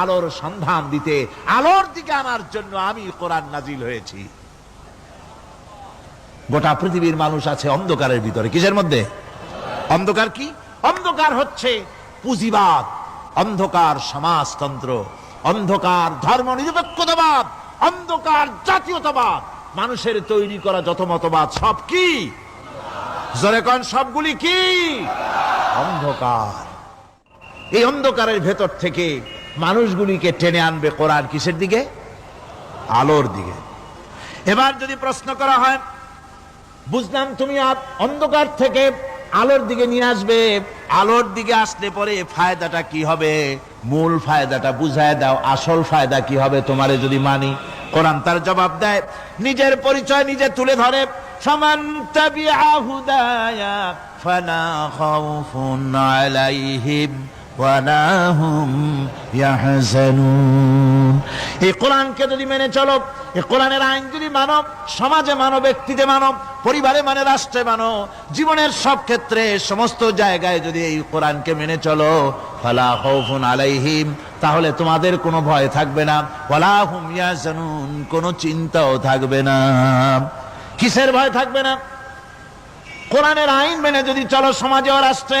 আলোর সন্ধান দিতে, আলোর দিকে আনার জন্য আমি কোরআন নাজিল হয়েছি। গোটা পৃথিবীর মানুষ আছে অন্ধকারের ভিতরে। কিসের মধ্যে? অন্ধকার কি? অন্ধকার হচ্ছে পুঁজিবাদ, অন্ধকার সমাজতন্ত্র, অন্ধকার ধর্ম নিরপেক্ষতাবাদ অন্ধকার জাতীয়তাবাদ। মানুষের তৈরি করা যত মতবাদ, সব কি? সবগুলি কি? অন্ধকার। এই অন্ধকারের ভেতর থেকে মানুষগুলিকে টেনে আনবে কোরআন কিসের দিকে? আলোর দিকে। এবার যদি প্রশ্ন করা হয়, বুঝলাম তুমি অন্ধকার থেকে আলোর দিকে নিয়ে আসবে। আলোর দিকে আসলে পরে ফায়দাটা কি হবে? মূল ফায়দাটা বুঝায় দাও, আসল ফায়দা কি হবে তোমারে যদি মানি। কোরআন তার জবাব দেয়, নিজের পরিচয় নিজে তুলে ধরে হুদায়া ফালা খাউফুন আলাইহিম। ওয়ালা হুম ইয়াহজানুন। এই কোরআনকে যদি মেনে চলো, এই কোরআনের আইন যদি মানো, সমাজে মানো, ব্যক্তিতে মানো, পরিবারে মানে রাষ্ট্রে মানো, জীবনের সব ক্ষেত্রে, সমস্ত জায়গায় যদি এই কোরআনকে মেনে চলো, ফালা আলাইহিম, তাহলে তোমাদের কোনো ভয় থাকবে না। ওয়ালা হুম ইয়াহজানুন, কোনো চিন্তাও থাকবে না। কিসের ভয় থাকবে না? কোরআনের আইন মেনে যদি চলো, সমাজে ও রাষ্ট্রে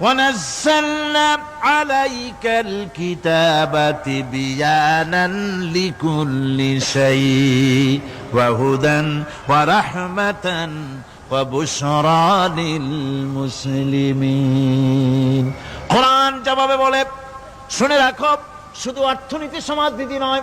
ونزلنا عليك الكتاب تبيانا لكل شيء وهدى ورحمة وبشرى للمسلمين কোরআন জবাবে বলে শুনে রাখো শুধু অর্থনীতি সমাজনীতি নয়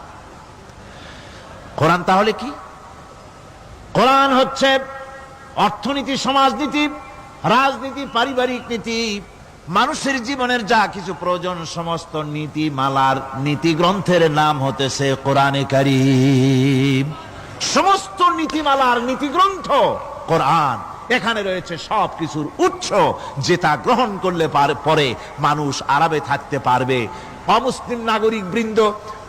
কোরআন তাহলে কি? কোরআন হচ্ছে অর্থনীতি, সমাজনীতি, রাজনীতি, পারিবারিক নীতি, মানুষের জীবনের যা কিছু প্রয়োজন, সমস্ত নীতি, মালার নীতি গ্রন্থের নাম হতেছে কোরআনে কারিম। সমস্ত নীতিমালার নীতি গ্রন্থ কোরআন। এখানে রয়েছে সব কিছুর উৎস যেটা গ্রহণ করলে পরে মানুষ আরামে থাকতে পারবে। অমুসলিম নাগরিক বৃন্দ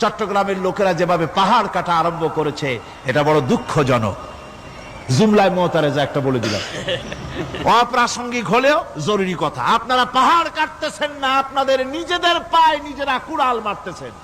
চট্টগ্রামের লোকেরা যেভাবে পাহাড় কাটা আরম্ভ করেছে, এটা বড় দুঃখজনক। জুমলায় মহতারেজা একটা বলে দিলাম। অপ্রাসঙ্গিক হলেও জরুরি কথা। আপনারা পাহাড় কাটতেছেন না, আপনাদের নিজেদের পায়ে নিজেরা কুড়াল মারতেছেন।